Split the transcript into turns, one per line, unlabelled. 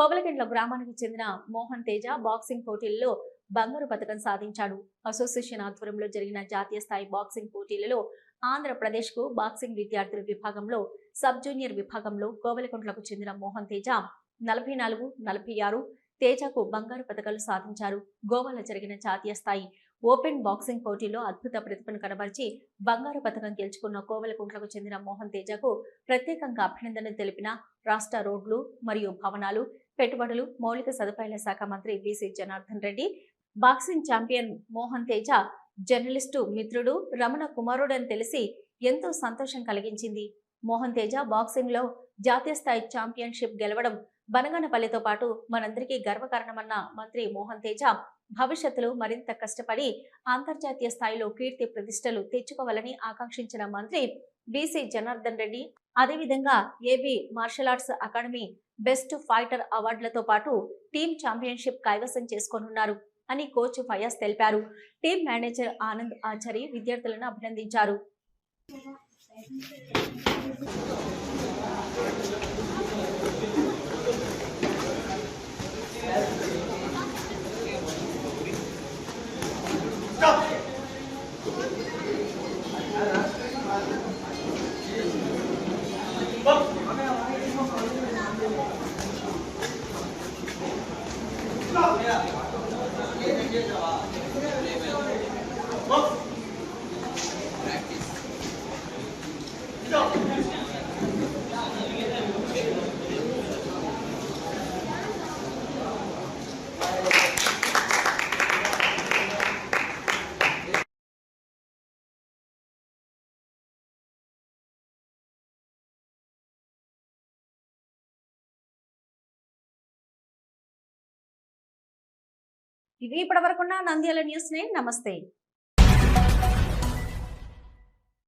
కోవలగండ్ల గ్రామానికి చెందిన మోహన్ తేజ బాక్సింగ్ పోటీలలో బంగారు పథకం సాధించాడు. అసోసియేషన్ ఆధ్వర్యంలో జరిగిన జాతీయ స్థాయి బాక్సింగ్ పోటీలలో ఆంధ్రప్రదేశ్కు బాక్సింగ్ విద్యార్థుల విభాగంలో సబ్ జూనియర్ విభాగంలో కోవలకుంట్లకు చెందిన మోహన్ తేజ నలభై నాలుగు నలభై ఆరు తేజకు బంగారు పథకాలు సాధించారు. గోవాలో జరిగిన జాతీయ స్థాయి ఓపెన్ బాక్సింగ్ పోటీలో అద్భుత ప్రతిభను కనబరిచి బంగారు పథకం గెలుచుకున్న కోవలకుంట్లకు చెందిన మోహన్ తేజకు ప్రత్యేకంగా అభినందనలు తెలిపిన రాష్ట్ర రోడ్లు మరియు భవనాలు పెట్టుబడులు మౌలిక సదుపాయాల శాఖ మంత్రి B C Janardhan Reddy boxing champion Mohan Teja journalist మిత్రుడు రమణ కుమారుడని తెలిసి ఎంతో సంతోషం కలిగించింది. మోహన్ తేజ బాక్సింగ్లో జాతీయ స్థాయి ఛాంపియన్షిప్ గెలవడం బనగానపల్లితో పాటు మనందరికీ గర్వకారణమన్న మంత్రి మోహన్ తేజ భవిష్యత్తులో మరింత కష్టపడి అంతర్జాతీయ స్థాయిలో కీర్తి ప్రతిష్టలు తెచ్చుకోవాలని ఆకాంక్షించిన మంత్రి బీసీ జనార్దన్ రెడ్డి అదేవిధంగా A B martial arts academy best fighter అవార్డులతో పాటు టీమ్ ఛాంపియన్షిప్ కైవసం చేసుకోనున్నారు అని కోచ్ ఫయాజ్ తెలిపారు. టీం మేనేజర్ ఆనంద్ ఆచారి విద్యార్థులను అభినందించారు. Stop! ఇవి ఇప్పటివరకున్న నంద్యాల న్యూస్ నేను నమస్తే.